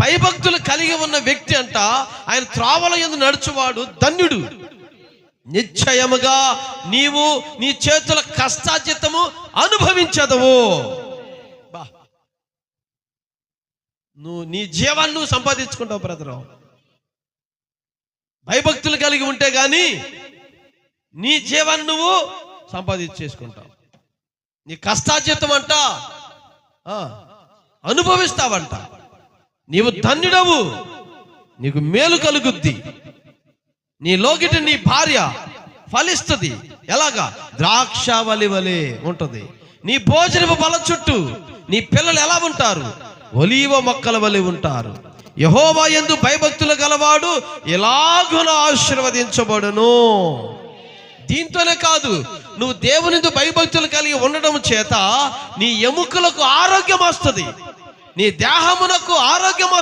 భయభక్తులు కలిగి ఉన్న వ్యక్తి అంట ఆయన త్రావల ఎందు నడుచువాడు ధన్యుడు. నిశ్చయముగా నీవు నీ చేతుల కష్టాజితము అనుభవించదవు. బా. నువ్వు నీ జీవాన్ని నువ్వు సంపాదించుకుంటావు బ్రదరు. భయభక్తులు కలిగి ఉంటే కానీ నీ జీవాన్ని నువ్వు సంపాదించేసుకుంటావు. నీ కష్టాజీతం అంట అనుభవిస్తావంట. నీవు ధన్యుడవు. నీకు మేలు కలుగుద్ది. నీ లోకిట నీ భార్య ఫలిస్తుంది. ఎలాగా? ద్రాక్షవలి వలె ఉంటుంది. నీ భోజనపు బల చుట్టూ నీ పిల్లలు ఎలా ఉంటారు? ఒలీవ మొక్కల వలె ఉంటారు. యహోవా ఎందు భయభక్తులు గలవాడు ఎలాగున ఆశీర్వదించబడును? దీంతోనే కాదు నువ్వు దేవునితో భయభక్తులు కలిగి ఉండడం చేత నీ ఎముకలకు ఆరోగ్యం వస్తుంది. నీ దేహమునకు ఆరోగ్యము